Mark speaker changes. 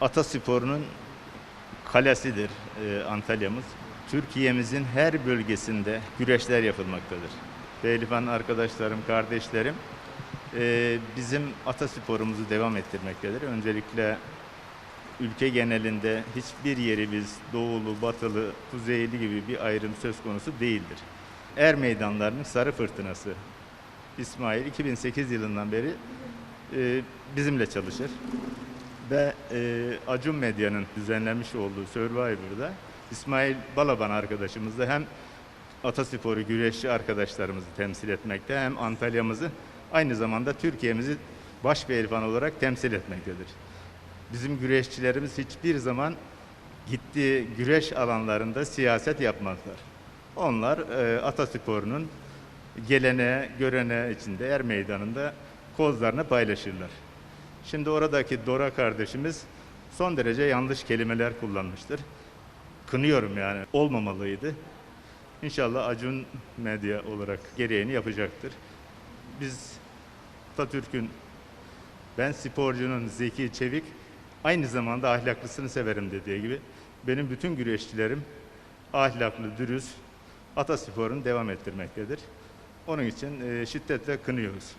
Speaker 1: Atasporunun kalesidir e, Antalya'mız. Türkiye'mizin her bölgesinde güreşler yapılmaktadır. Pehlivan arkadaşlarım, kardeşlerim e, bizim atasporumuzu devam ettirmektedir. Öncelikle ülke genelinde hiçbir yeri biz doğulu, batılı, kuzeyli gibi bir ayrım söz konusu değildir. Er meydanlarının sarı fırtınası İsmail 2008 yılından beri e, bizimle çalışır. Ve e, Acun Medya'nın düzenlemiş olduğu Survivor'da İsmail Balaban arkadaşımız da hem Atasporu güreşçi arkadaşlarımızı temsil etmekte hem Antalya'mızı aynı zamanda Türkiye'mizi baş pehlivan olarak temsil etmektedir. Bizim güreşçilerimiz hiçbir zaman gittiği güreş alanlarında siyaset yapmazlar. Onlar e, Atasporu'nun gelene, görene içinde er meydanında kozlarını paylaşırlar. Şimdi oradaki Dora kardeşimiz son derece yanlış kelimeler kullanmıştır. Kınıyorum yani. Olmamalıydı. İnşallah Acun Medya olarak gereğini yapacaktır. Biz Atatürk'ün ben sporcunun zeki, çevik, aynı zamanda ahlaklısını severim dediği gibi benim bütün güreşçilerim ahlaklı, dürüst, atasporunu devam ettirmektedir. Onun için e, şiddetle kınıyoruz.